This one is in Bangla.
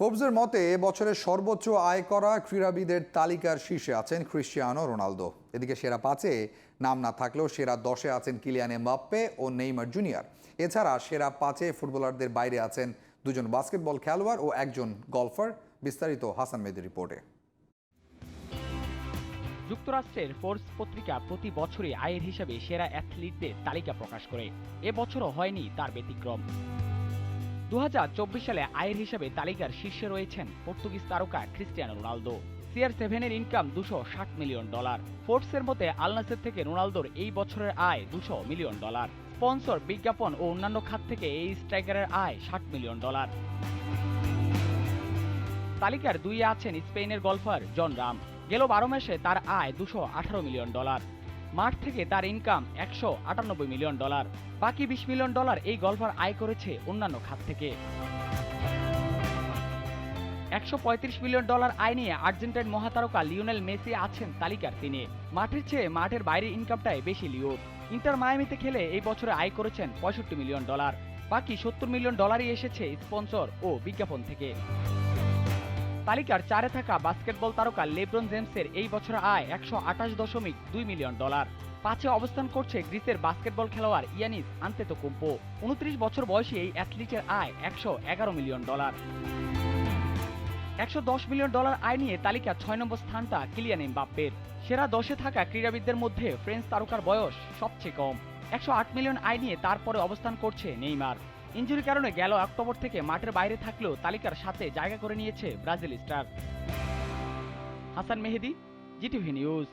ফোর্বসের মতে বছরের সর্বোচ্চ আয় করা ক্রীড়াবিদের তালিকার শীর্ষে আছেন ক্রিশ্চিয়ানো রোনালদো। এদিকে সেরা পাঁচে নাম না থাকলেও সেরা দশে আছেন কিলিয়ান এমবাপ্পে ও নেইমার জুনিয়র। এছাড়া সেরা পাঁচে ফুটবলারদের বাইরে আছেন দুজন বাস্কেটবল খেলোয়াড় ও একজন গলফার, বিস্তারিত হাসান মেদির রিপোর্টে। যুক্তরাষ্ট্রের ফোর্বস পত্রিকা প্রতি বছরই আয়ের হিসাবে সেরা অ্যাথলিটদের তালিকা প্রকাশ করে। এবছরও হয়নি তার ব্যতিক্রম। দু হাজার চব্বিশ সালে আয়ের হিসাবে তালিকার শীর্ষে রয়েছেন পর্তুগিজ তারকা ক্রিস্টিয়ানো রোনালদো। সিআর সেভেনের ইনকাম দুশো ষাট মিলিয়ন ডলার ফোর্বসের মতে আলনাসের থেকে রোনালদোর এই বছরের আয় দুশো মিলিয়ন ডলার স্পন্সর বিজ্ঞাপন ও অন্যান্য খাত থেকে এই স্ট্রাইকারের আয় ষাট মিলিয়ন ডলার তালিকার দুইয়ে আছেন স্পেনের গলফার জন রাম গেল বারো মাসে তার আয় দুশো আঠারো মিলিয়ন ডলার মাঠ থেকে তার ইনকাম একশো আটানব্বই মিলিয়ন ডলার বাকি বিশ মিলিয়ন ডলার এই গলফার আয় করেছে অন্যান্য খাত থেকে। একশো পঁয়ত্রিশ মিলিয়ন ডলার আয় নিয়ে আর্জেন্টাইন মহাতারকা লিওনেল মেসি আছেন তালিকার তিনে। মাঠের চেয়ে মাঠের বাইরের ইনকামটাই বেশি লিওর। ইন্টার মায়ামিতে খেলে এই বছরে আয় করেছেন পঁয়ষট্টি মিলিয়ন ডলার বাকি সত্তর মিলিয়ন ডলারই এসেছে স্পন্সর ও বিজ্ঞাপন থেকে। তালিকার চারে থাকা বাস্কেটবল তারকা লেব্রন জেমসের এই বছর আয় একশো আঠাশ দশমিক দুই মিলিয়ন ডলার। পাঁচে অবস্থান করছে গ্রিসের বাস্কেটবল খেলোয়াড় ইয়ানিস আন্তেতোকুম্পো। উনত্রিশ বছর বয়সী এই অ্যাথলিটের আয় একশো এগারো মিলিয়ন ডলার। একশো দশ মিলিয়ন ডলার আয় নিয়ে তালিকা ছয় নম্বর স্থানটা কিলিয়ান এমবাপ্পের। সেরা দশে থাকা ক্রীড়াবিদদের মধ্যে ফ্রেঞ্চ তারকার বয়স সবচেয়ে কম। একশো আট মিলিয়ন আয় নিয়ে তারপরে অবস্থান করছে নেইমার। ইঞ্জুরির কারণে গেল অক্টোবর থেকে মাঠের বাইরে থাকলেও তালিকার সাথে জায়গা করে নিয়েছে Brazil star. Hasan Mehedi, GTV news.